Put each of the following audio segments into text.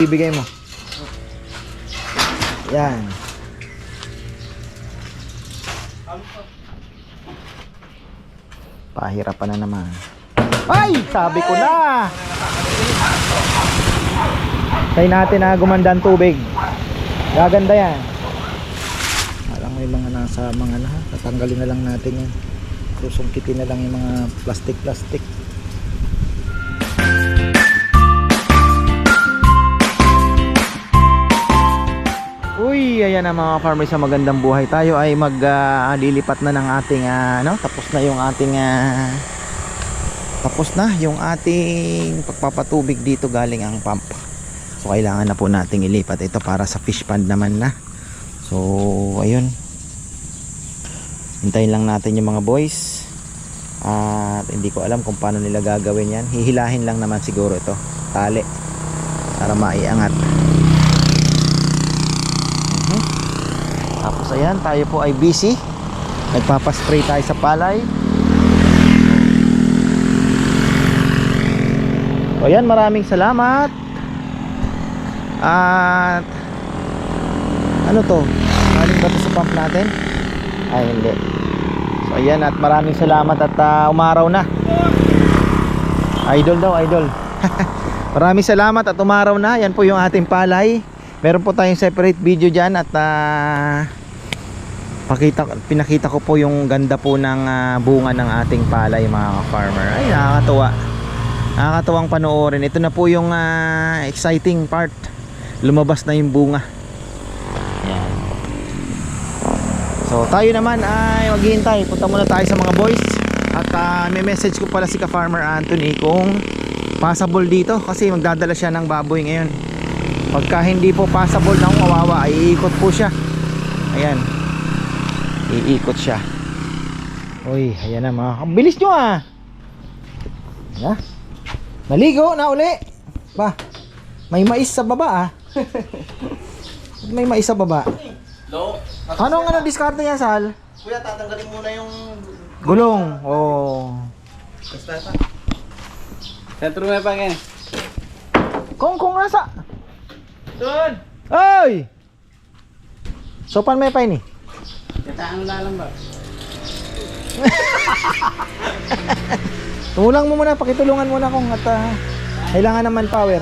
Ibigay mo. Yan. Pahirapan na naman. Ay! Sabi ko na! Try natin na gumanda ang tubig. Gaganda yan. Alam mo mga nasa mga na, tatanggalin na lang natin yan. Susungkitin na lang yung mga plastic-plastic. Uy, ayan na mga farmers sa magandang buhay. Tayo ay maglilipat na ng ating ah, ano, tapos na yung ating ah, tapos na yung ating pagpapatubig dito galing ang pump. So kailangan na po nating ilipat ito para sa fish pond naman na. So ayun. Hintayin lang natin yung mga boys. At hindi ko alam kung paano nila gagawin yan. Hihilahin lang naman siguro ito. Tali. Para maiangat. Mhm. Tapos ayan, tayo po ay busy. Nagpapaspray tayo sa palay. So ayan, maraming salamat. At ano to? Galing ba sa pump natin? Ay hindi. So ayan at maraming salamat at ah, umaraw na. Idol daw, idol. maraming salamat at umaraw na. Yan po yung ating palay. Meron po tayong separate video dyan at ah, pakita, pinakita ko po yung ganda po ng ah, bunga ng ating palay mga farmer. Ay nakakatuwa. Nakakatuwang panoorin. Ito na po yung ah, exciting part. Lumabas na yung bunga. Yan. So tayo naman ay maghihintay. Punta muna tayo sa mga boys. At ah, may message ko pala si ka-farmer Anthony kung passable dito kasi magdadala siya ng baboy ngayon. Pagka hindi po passable na kawawa ay iikot po siya. Ayan. Iikot siya. Uy, ayan na mga. Ang bilis nyo ah. Ayan. Naligo na uli. Ba. May mais sa baba ah. may mais sa baba. Lo, Ano ang ano diskarte niya, Sal? kuya, tatanggalin muna yung... Gulong. Oh. Basta ito. Sentro may pangin. Kung kung nasa. Doon! Ay! So pan may pa ini? Kataan na lang ba? Tumulang mo muna, pakitulungan muna kung at ah, kailangan naman power.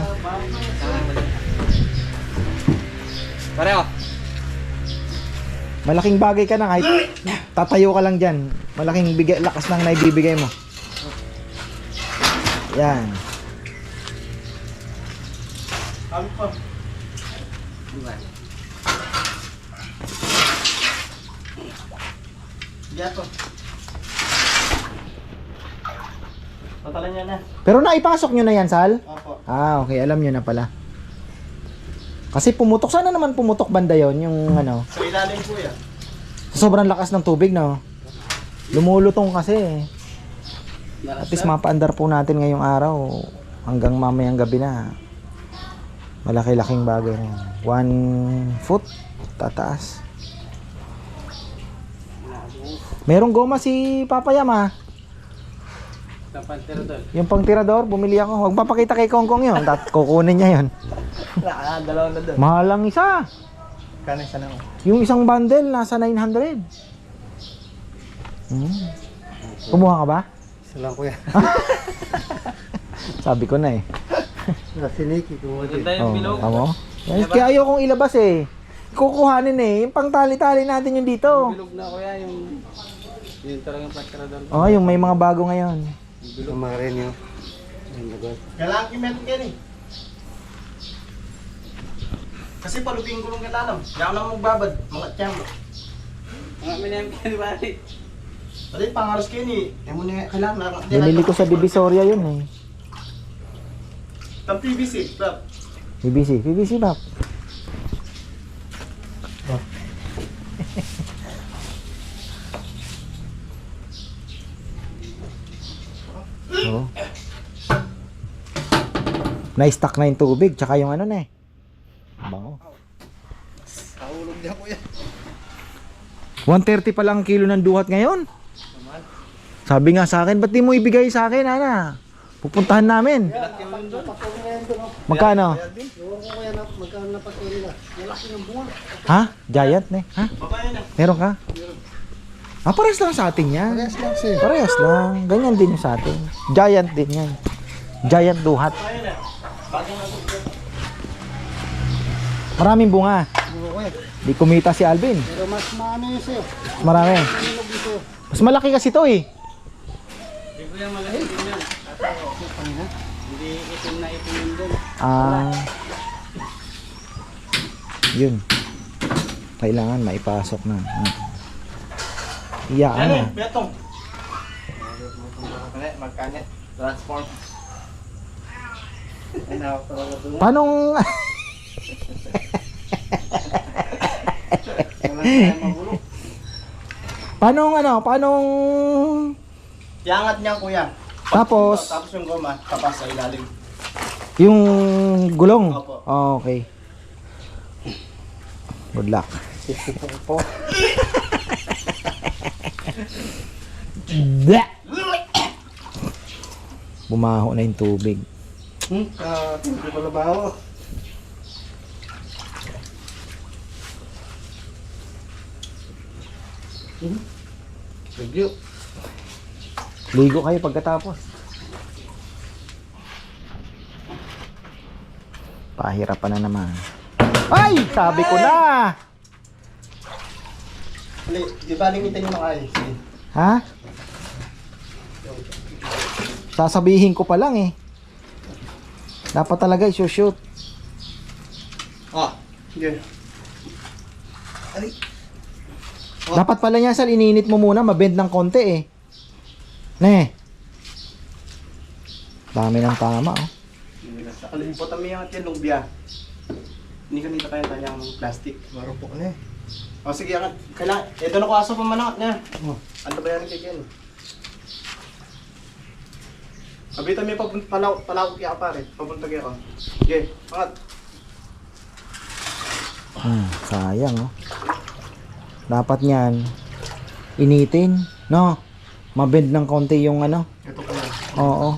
Pareho. Malaking bagay ka na kahit tatayo ka lang dyan. Malaking bigay, lakas nang naibibigay mo. Yan. Kami pa. Diyan to. Patalan niya na. Pero naipasok nyo na yan, Sal? Opo. Ah, okay. Alam nyo na pala. Kasi pumutok. Sana naman pumutok banda yon yung ano. Sa ilalim kuya. Sa sobrang lakas ng tubig, no? Lumulutong kasi. At least mapaandar po natin ngayong araw hanggang mamayang gabi na. Malaki-laking bagay na yan. One foot tataas. Merong goma si Papa Yam doon. Yung pang tirador, bumili ako. Huwag papakita kay Kong Kong yun. Tat kukunin niya yun. Ah, dalawa na doon. Mahalang isa. Kano isa na ako. Yung isang bundle, nasa 900. Hmm. Kumuha ka ba? Isa lang kuya. Sabi ko na eh. Nasiniki ko. Maganda yung Oh, bilog. tamo? Yan, kaya ayaw kong ilabas eh. Kukuhanin eh. Yung pang tali-tali natin yung dito. Bilog na kuya yung... Yung talagang patira doon. Oh, yung may mga bago ngayon. Yung mga rin yun. Kailangan kimetin ka ni. Kasi paluging gulong ka. Hindi ako naman magbabad. Mga tiyang mo. Mga minayam ka di ba? Pati pangaros kayo ni. Hindi mo kailangan. Binili ko sa Divisoria yun eh. Tam PVC. Bro. BBC. BBC ba? Oh. Na-stuck na yung tubig, tsaka yung ano na eh. Bango. Kahulog niya kuya. 130 pa lang ang kilo ng duhat ngayon. Sabi nga sa akin, ba't di mo ibigay sa akin, ana? Pupuntahan namin. Magkano? Ha? Giant ne? Ha? Babae na. Meron ka? Ah, parehas lang sa atin yan. Parehas lang. Parehas lang. Ganyan din yung sa atin. Giant din yan. Giant duhat. Maraming bunga. Di kumita si Alvin. Pero mas maano yun. Mas marami. Mas malaki kasi to eh. Hindi ko yung malaki yan. Hindi itim na itim yun doon. Ah. Yun. Kailangan maipasok na. Ah. Iyaan Ano betong. Magkanet. Transform. Paanong... Wala tayong magulo. paanong ano? Paanong... Iangat niya kuya. Tapos? Tapos yung goma, tapas sa ilalim. Yung gulong? Opo. Oh, okay. Good luck. Po. Bleh! Bumaho na yung tubig. Hmm? Ah, hindi pala ba ako? Hmm? Review. Ligo kayo pagkatapos. Pahirapan na naman. Ay! Sabi ko na! Hindi, di ba limitin yung mga ayos? Ha? Sasabihin ko pa lang eh. Dapat talaga isushoot. Ah, sige. Ay. Dapat pala niya sal, ininit mo muna, mabend ng konti eh. Ne. Dami ng tama oh. Nakalimutan mo yung atin lumbia. Hindi ka nito kaya tayang plastic. Maro po na eh. O sige, angat. Kailangan, ito na ko aso pa manangat niya. Oh. Ano ba yan kay Ken? Abitan mo yung papunta, palaw, palaw kaya pare. Papunta kaya ko. Sige, angat. Hmm, sayang oh. Dapat niyan initin, no? Mabend ng konti yung ano. Ito ko yan. Oo.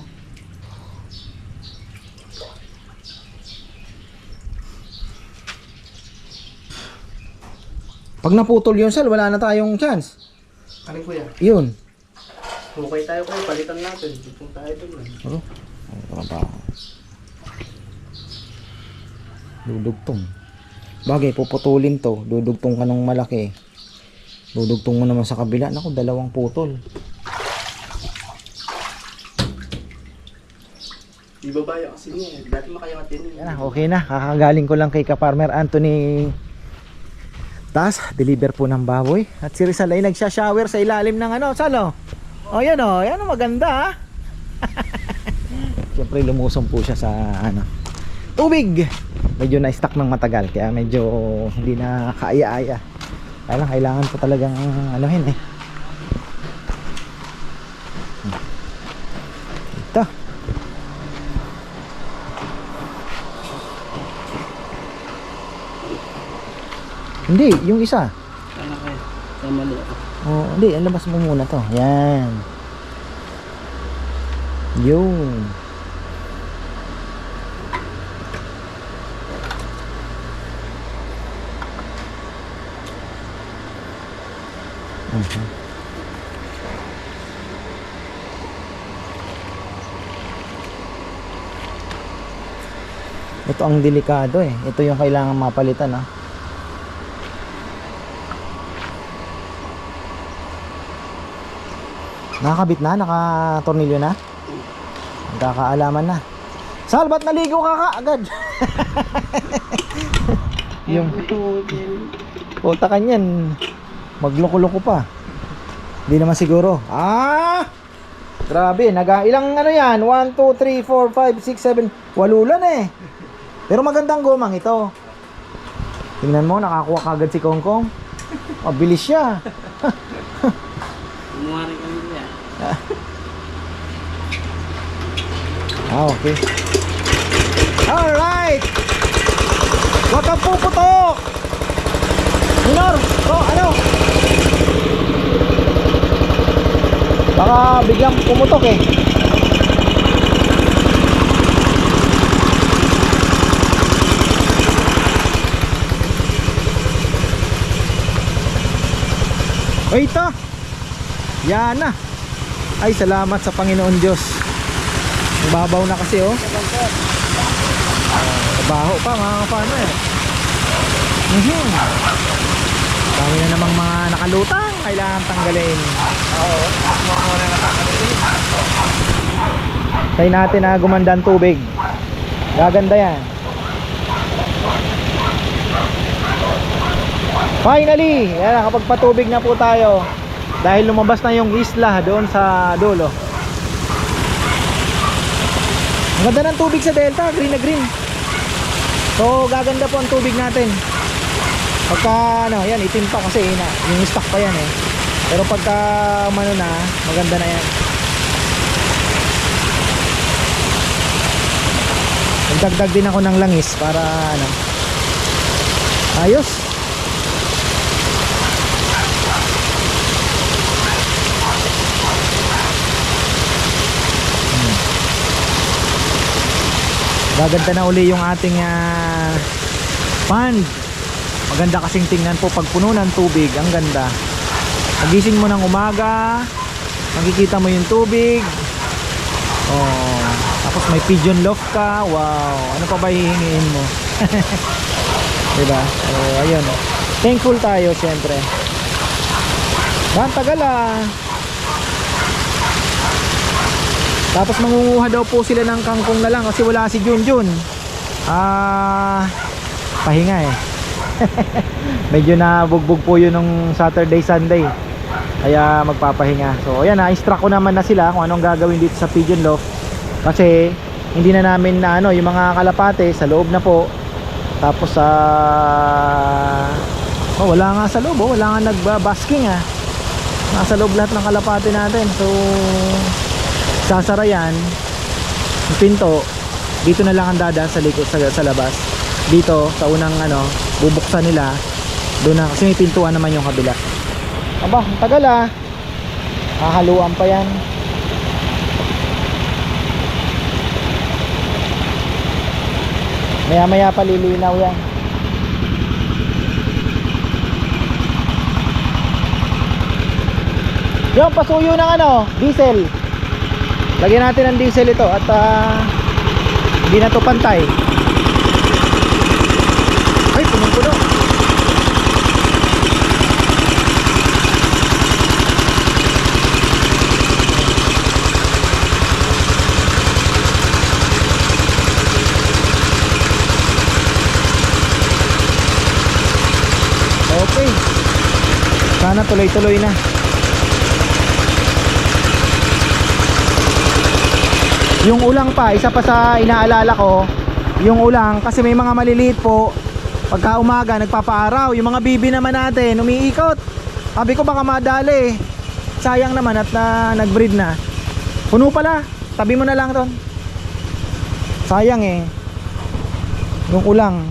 Pag naputol yun, Sal, wala na tayong chance. Alin kuya? Yun. Hukay tayo kuya, palitan natin. Ipong tayo dun. eh. Ano? Ano ba? Dudugtong. Bagay, puputulin to. Dudugtong ka ng malaki. Dudugtong mo naman sa kabila. Naku, dalawang putol. Ba kasi niya? eh. Dati makayangat yan. Yan okay na. Kakagaling ko lang kay ka-farmer Anthony Tas, deliver po ng baboy. At si Rizal ay nagsha-shower sa ilalim ng ano, salo. O yan o, yan o, maganda. Siyempre lumusong po siya sa ano, tubig. Medyo na-stuck ng matagal, kaya medyo hindi na kaaya-aya. Kaya lang, kailangan po talagang anuhin eh. Ito. Hindi, yung isa. Ano kaya? Sa mali ako. Oh, hindi, alabas mo muna to. Yan. Yun. Mhm. Ito ang delikado eh. Ito yung kailangan mapalitan ah. Nakakabit na? Naka-tornilyo na? Nagkakaalaman na. Sal, ba't naligo ka ka agad? yung puta ka niyan. Magloko-loko pa. Hindi naman siguro. Ah! Grabe, naga ilang ano yan? 1, 2, 3, 4, 5, 6, 7, walulan eh. Pero magandang gumang ito. Tingnan mo, nakakuha kagad si Kongkong. Mabilis siya. Ah, okay. Alright! Huwag kang puputok! Minor! Bro, ano? Baka biglang pumutok eh. O ito! Ah. Yan na! Ay, salamat sa Panginoon Diyos. Babaw na kasi oh. Baho pa mga ka-farmer. Mhm. Dami na namang mga nakalutang. Kailangan tanggalin. Oo. Try natin na gumanda ang tubig. Gaganda yan. Finally, yan nakapagpatubig na po tayo. Dahil lumabas na yung isla doon sa dulo. Ang ganda ng tubig sa delta, green na green. So gaganda po ang tubig natin. Pagka ano, yan itim pa kasi na, yung stock pa yan eh. Pero pagka ano na, maganda na yan. Nagdagdag din ako ng langis para ano. Ayos. Gaganda na uli yung ating ah, pond. Maganda kasing tingnan po pag puno ng tubig. Ang ganda. Magising mo ng umaga, makikita mo yung tubig. Oh, tapos may pigeon loft ka. Wow, ano pa ba hihingiin mo? 'Di ba? So, ayun. Thankful tayo siyempre. Ang tagal ah. Tapos mangunguha daw po sila ng kangkong na lang kasi wala si Junjun. Ah, pahinga eh. Medyo nabugbog po yun nung Saturday, Sunday. Kaya magpapahinga. So ayan, na-instruct ko naman na sila kung anong gagawin dito sa Pigeon Loft. Kasi hindi na namin na ano, yung mga kalapate sa loob na po. Tapos sa oh, wala nga sa loob, oh. wala nga nagbabasking ah. Nasa loob lahat ng kalapate natin. So sasara yan pinto dito na lang ang dadaan sa likod sa, sa labas. Dito sa unang ano bubuksan nila. Doon na kasi may pintuan naman yung kabila. Aba ang tagal ah. Hahaluan pa yan. Maya maya pa lilinaw yan. Yung pasuyo ng ano diesel lagyan natin ng diesel ito at ah, hindi na to pantay. Ay punong puno okay. Sana tuloy tuloy na Yung ulang pa, isa pa sa inaalala ko, yung ulang kasi may mga maliliit po. Pagka umaga nagpapaaraw, yung mga bibi naman natin umiikot. Sabi ko baka madali. Sayang naman at na nag-breed na. Puno pala. Tabi mo na lang 'ton. Sayang eh. Yung ulang.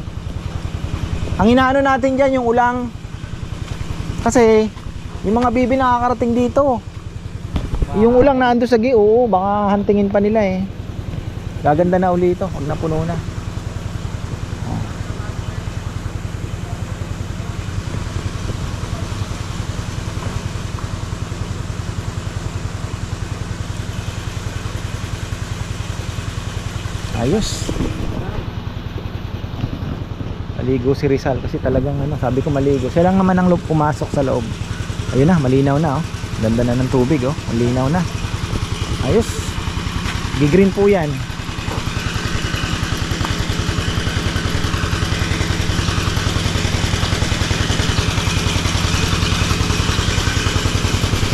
Ang inaano natin diyan yung ulang. Kasi yung mga bibi nakakarating dito. Yung ulang na ando sa gi, oo, baka hantingin pa nila eh. Gaganda na uli ito, huwag na puno na. Ayos. Maligo si Rizal kasi talagang ano, sabi ko maligo. Siya lang naman ang pumasok sa loob. Ayun na, malinaw na oh. Ganda na ng tubig oh. Malinaw na. Ayos. Gigreen po yan.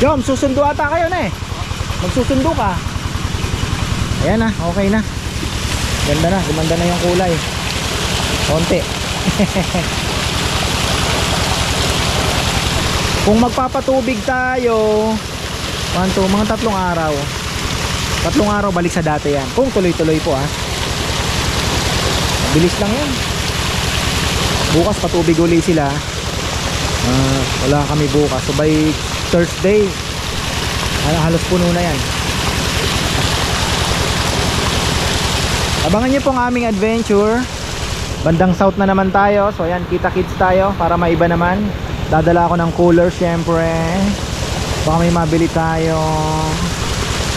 Jom, susundo ata kayo na eh. Magsusundo ka. Ayan na, okay na. Ganda na, gumanda na yung kulay. Konti. Kung magpapatubig tayo, one, two, mga tatlong araw. Tatlong araw balik sa dati yan. Kung tuloy-tuloy po ah. Bilis lang yan. Bukas patubig uli sila. Ah, wala kami bukas. So by Thursday, halos puno na yan. Abangan nyo pong aming adventure. Bandang south na naman tayo. So ayan, kita kids tayo para maiba naman. Dadala ako ng cooler syempre. Baka may mabili tayo.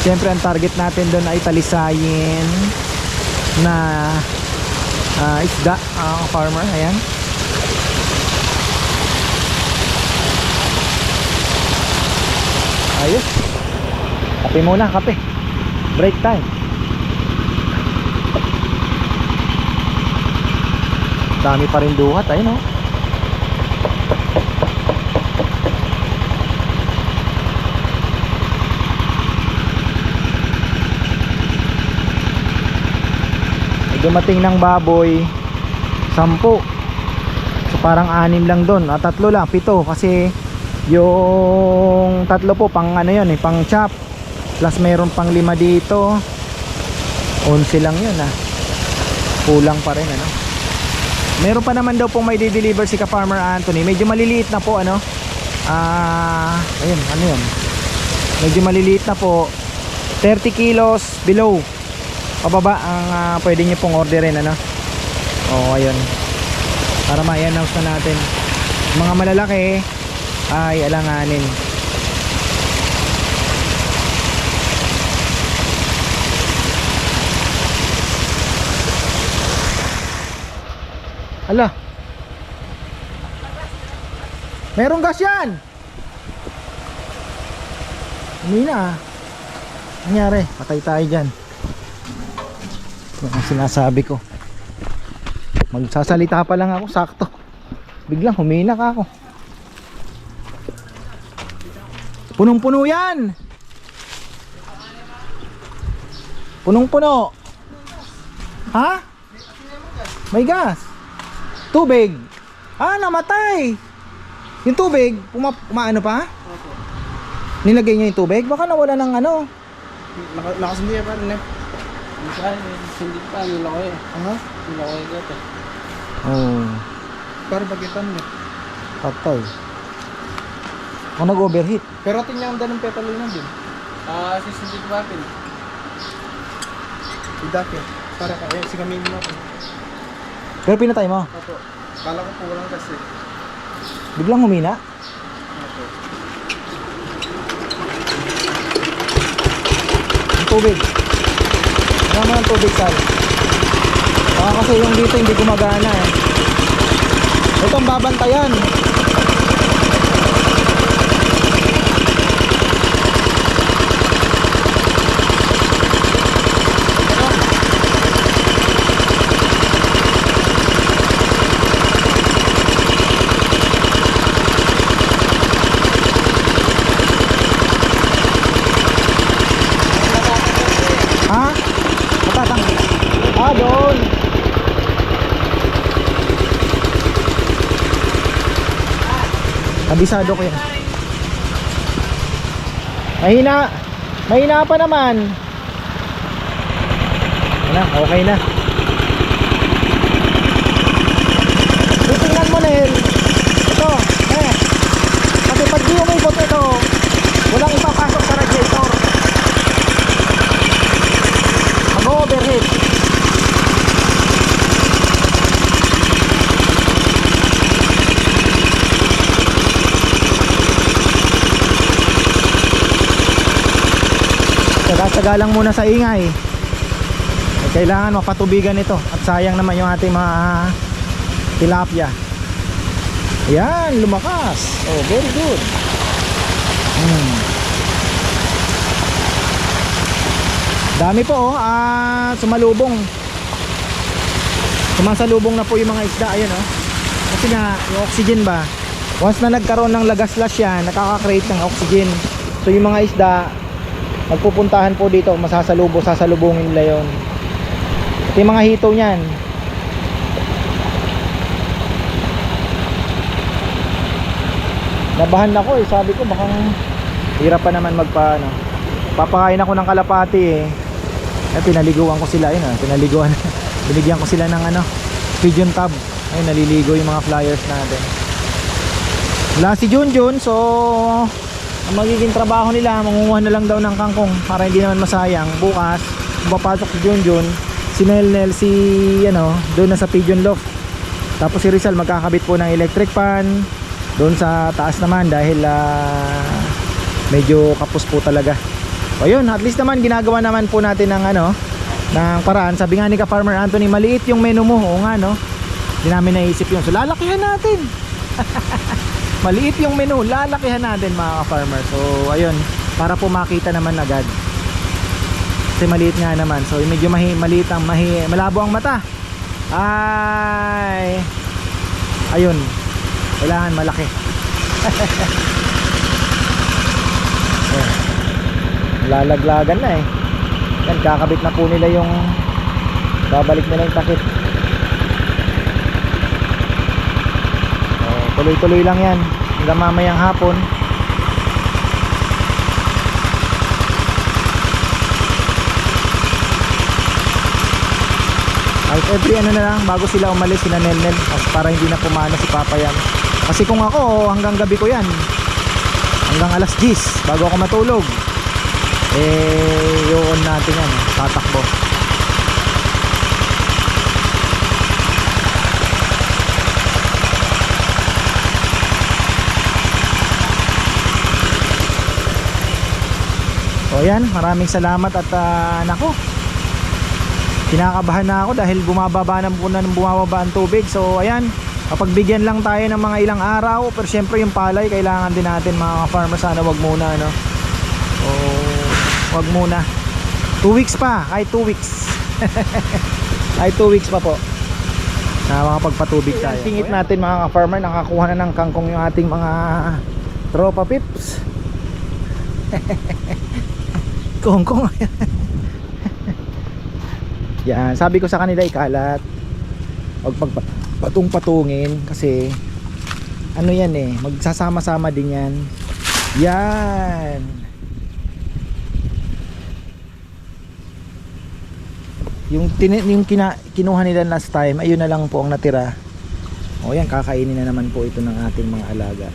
Syempre ang target natin doon ay talisayin na ah, isda ang farmer. Ayan. Ayos. Kape muna, kape. Break time. Dami pa rin duhat, ayun oh. Dumating ng baboy sampu. So parang anim lang doon. At tatlo lang, pito. Kasi yung tatlo po pang ano yun eh, pang chop. Plus meron pang lima dito. 11 lang yun ah. Kulang pa rin ano. Meron pa naman daw pong may deliver si ka Farmer Anthony. Medyo maliliit na po ano. Ah ayun ano yun? Medyo maliliit na po. 30 kilos below pababa ang ah, pwede nyo pong orderin ano? Oh ayun. Para ma-announce na natin. Mga malalaki ay alanganin. Ala! Merong gas yan! Umina ah. Nangyari, patay tayo dyan Yan ang sinasabi ko. Magsasalita pa lang ako, sakto. Biglang humina ka ako. Punong puno yan! Punong puno Ha? May gas. Tubig. Ah, namatay. Yung tubig, puma, umaano pa? Nilagay niya yung tubig? Baka nawala ng ano. Naka, nakasindi pa rin eh. Akin, hindi pa, nila ko eh. Aha. Nila ko eh, gato. Oh, Para bagitan mo. patay O nag-overheat Pero tingnan ang danong petalina din. Ah, si Cindy Papin. Idake. Para ka, eh, sigamin mo ako. Pero pinatay mo Opo. Kala ko kulang kasi. Biglang humina Opo. Yung tubig Ano ng tubig sal Baka kasi yung dito hindi gumagana eh. Ito ang babantayan Ha? Matatang Ah, doon Kabisado ko yan Mahina. Mahina pa naman. Wala, okay na. Titingnan mo Nel Ito, eh Kasi pag di umipot ito Walang ipapasok sa radiator Mag-overheat Tsaga-tsaga lang muna sa ingay. Kailangan mapatubigan ito. At sayang naman yung ating mga tilapia. Ayan, lumakas. Oh, very good. Hmm. Dami po oh, ah, sumalubong. Sumasalubong na po yung mga isda, ayan oh. Kasi nga, yung oxygen ba, once na nagkaroon ng lagas-las yan, nakaka-create ng oxygen. So yung mga isda, magpupuntahan po dito, masasalubo, sasalubungin nila yon. Yung mga hito niyan. Nabahan ako eh, sabi ko bakang hirap pa naman magpa ano. Papakain ako ng kalapati eh. Eh, pinaliguan ko sila yun ah. Pinaliguan. Binigyan ko sila ng ano, pigeon tub. Ayun, naliligo yung mga flyers natin. Wala si Junjun, so ang magiging trabaho nila, mangunguha na lang daw ng kangkong para hindi naman masayang. Bukas, papasok si Junjun, si Nelnel, si ano, doon na sa pigeon loft. Tapos si Rizal magkakabit po ng electric fan, Doon sa taas naman dahil ah, medyo kapos po talaga. O yun, at least naman ginagawa naman po natin ng ano, ng paraan. Sabi nga ni ka Farmer Anthony, maliit yung menu mo. Oo nga no. Hindi namin naisip yun. So lalakihan natin. maliit yung menu, lalakihan natin mga ka-farmer. So ayun, para po makita naman agad. Kasi maliit nga naman. So medyo mahi, maliit ang mahi, malabo ang mata. Ay. Ayun. Kailangan malaki. oh. Lalaglagan na eh. Yan, kakabit na po nila yung babalik nila yung takip. Tuloy-tuloy lang yan. Hanggang mamayang hapon. Kahit every ano na lang, bago sila umalis, sila Nelnel, para hindi na pumana si Papa yan. Kasi kung ako, hanggang gabi ko yan. Hanggang alas 10, bago ako matulog. Eh, yun natin yan, tatakbo. So yan, maraming salamat at uh, nako, kinakabahan na ako dahil bumababa na po na bumababa ang tubig. So ayan kapagbigyan lang tayo ng mga ilang araw. Pero syempre yung palay kailangan din natin mga farmer sana wag muna no o wag muna. 2 weeks pa. Kahit 2 weeks. Kahit 2 weeks pa po. Na makapagpatubig tayo. singit natin mga farmer nakakuha na ng kangkong yung ating mga tropa pips kongkong Yan, sabi ko sa kanila ikalat. Huwag pagpatong-patungin kasi ano yan eh, magsasama-sama din yan. Yan. Yung tin yung kina kinuha nila last time, ayun na lang po ang natira. O yan, kakainin na naman po ito ng ating mga alaga.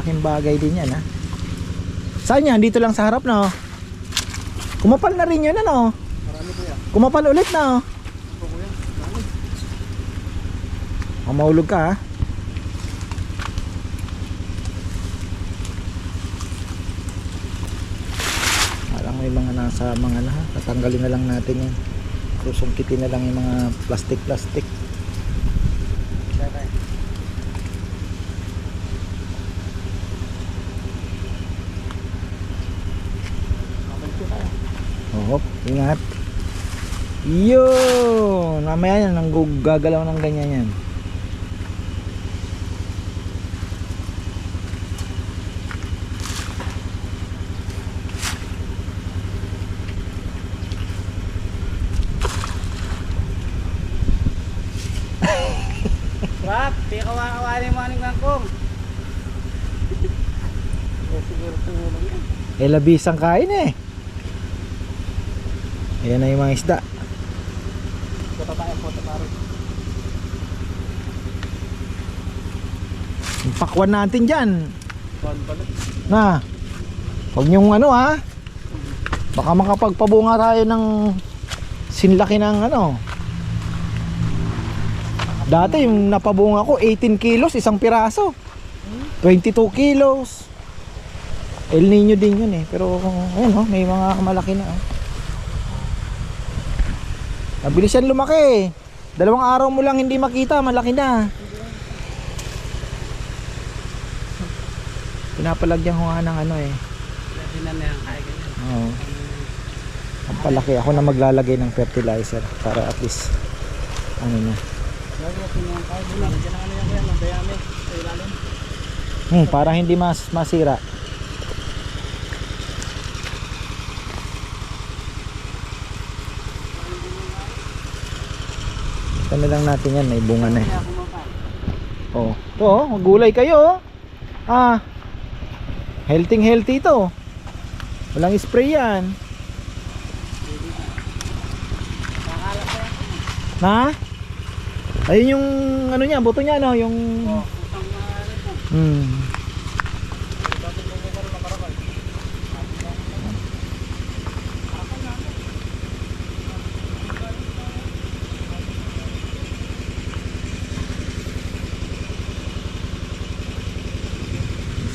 Laking bagay din yan ha. Saan yan? Dito lang sa harap no? Kumapal na rin yun ano? Marami kuya. Kumapal ulit na oh. Ito kuya. Marami. O, mahulog ka ha. May mga nasa mga na. Tatanggalin na lang natin yan. Susungkitin na lang yung mga plastic-plastic. Kaya tayo. Babalik ko tayo. Oo, ingat. Yun! Mamaya yan, nang gagalaw ng ganyan yan. Rap, di kawa-kawanin mo aning kangkong. Eh. Eh, labis ang kain eh. Ayan na yung mga isda. Pakwan natin dyan. Na. Huwag niyong ano ha. Baka makapagpabunga tayo ng sinlaki ng ano. Dati yung napabunga ko 18 kilos isang piraso. 22 kilos. El Nino din yun eh. Pero ayun oh, may mga malaki na oh. Mabilis yan lumaki. Dalawang araw mo lang hindi makita, malaki na. Pinapalagyan ko nga ng ano eh. Oo. Ang palaki ako na maglalagay ng fertilizer para at least ano na. Hmm, para hindi mas masira. Na lang natin yan, may bunga na. eh. Oh. Ito oh, magulay kayo oh. Ah. Healthy healthy ito. Walang spray yan. Na? Ayun yung ano niya, buto niya no, yung Oh, hmm.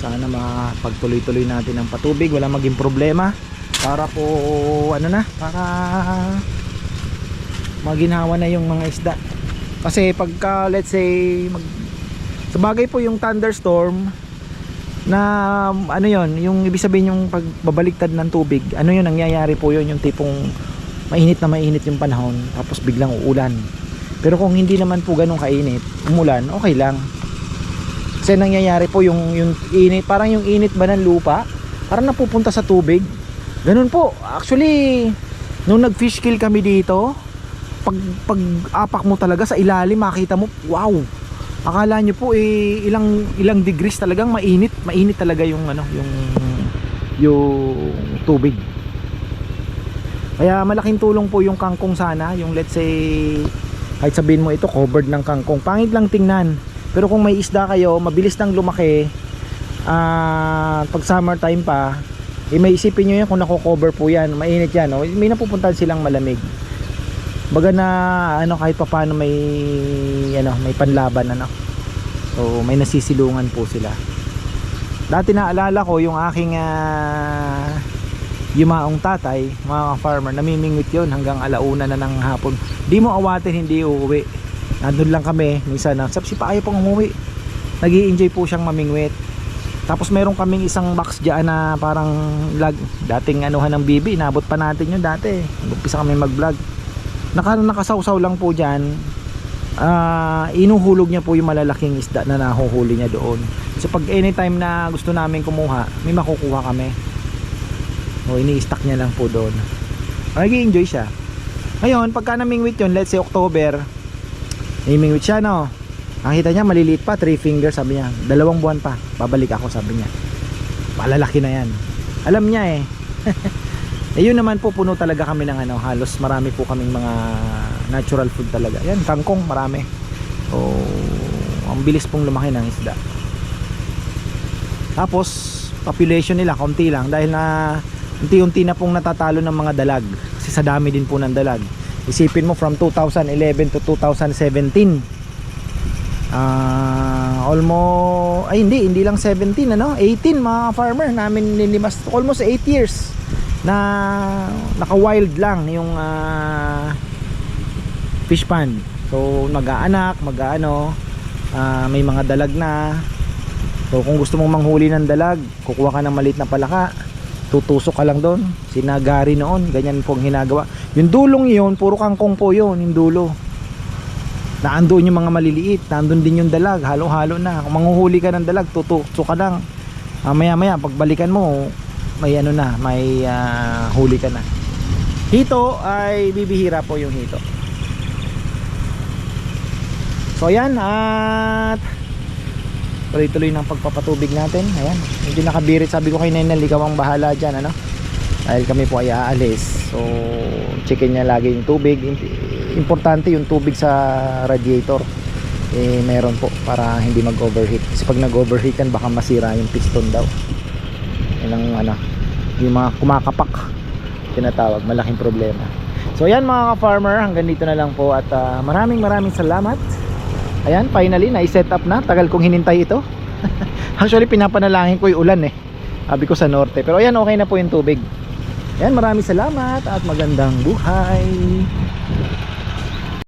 sana mapagtuloy-tuloy natin ang patubig wala maging problema. Para po ano na para maginawa na yung mga isda. Kasi pagka let's say mag, sa bagay po yung thunderstorm na ano yon yung ibig sabihin yung pagbabaliktad ng tubig ano yun nangyayari po yun yung tipong mainit na mainit yung panahon tapos biglang uulan. Pero kung hindi naman po ganun kainit umulan okay lang kasi nangyayari po yung, yung init parang yung init ba ng lupa parang napupunta sa tubig. Ganun po. Actually nung nag fish kill kami dito pag, pag apak mo talaga sa ilalim makita mo wow! Akala nyo po eh, ilang ilang degrees talagang mainit mainit talaga yung ano yung yung tubig. Kaya malaking tulong po yung kangkong sana yung let's say kahit sabihin mo ito covered ng kangkong. Pangit lang tingnan pero kung may isda kayo mabilis nang lumaki ah pag summer time pa eh may isipin nyo yan kung nako-cover po yan mainit yan no? may napupuntahan silang malamig. Baga na ano kahit pa paano may ano may panlaban ano. So may nasisilungan po sila. Dati naalala ko yung aking ah, yumaong tatay mga farmer namimingwit yon hanggang alauna na ng hapon. Di mo awatin hindi uuwi nandun lang kami minsan na sabi si pa ayaw pang umuwi. Nag enjoy po siyang mamingwit. Tapos meron kaming isang box dyan na parang lag, dating anuhan ng bibi inabot pa natin yun dati. Umpisa kami mag vlog naka, nakasawsaw lang po dyan. Ah inuhulog niya po yung malalaking isda na nahuhuli niya doon. So pag anytime na gusto namin kumuha may makukuha kami. O ini-stack niya lang po doon. Nag enjoy siya. Ngayon pagka namingwit yun let's say October namingwit siya no nakita niya maliliit pa 3 fingers sabi niya dalawang buwan pa babalik ako sabi niya malalaki na yan alam niya eh Eh yun naman po puno talaga kami ng ano, halos marami po kaming mga natural food talaga. Yan, kangkong marami. So, ang bilis pong lumaki ng isda. Tapos, population nila konti lang dahil na unti-unti na pong natatalo ng mga dalag. Kasi sa dami din po ng dalag. Isipin mo from 2011 to 2017. Ah, almost ay hindi, hindi lang 17 ano, 18 mga farmer namin nilimas almost 8 years na naka-wild lang yung ah, fish pond. So mag-aanak, mag-aano, ah, may mga dalag na. So kung gusto mong manghuli ng dalag, kukuha ka ng maliit na palaka. Tutusok ka lang doon. Sinagari noon, ganyan po ang ginagawa. Yung dulong yun, puro kangkong po yun, yung dulo. Naandun yung mga maliliit, nandun din yung dalag, halo-halo na. Kung manghuhuli ka ng dalag, tutusok ka lang. Ah, maya-maya, pagbalikan mo, may ano na, may ah, huli ka na. Hito ay bibihira po yung hito. So ayan at tuloy-tuloy ng pagpapatubig natin. Ayan, medyo nakabirit. Sabi ko kay Nenel, ikaw ang bahala dyan, ano? Dahil kami po ay aalis. So, checkin niya lagi yung tubig. Importante yung tubig sa radiator. Eh, meron po para hindi mag-overheat. Kasi pag nag-overheat yan, baka masira yung piston daw. Yan ang ano, yung mga kumakapak tinatawag, malaking problema. So ayan mga ka-farmer, hanggang dito na lang po at ah, maraming maraming salamat. Ayan, finally na-set up na. Tagal kong hinintay ito. Actually pinapanalangin ko yung ulan eh. Sabi ko sa norte. Pero ayan, okay na po yung tubig. Ayan, maraming salamat at magandang buhay.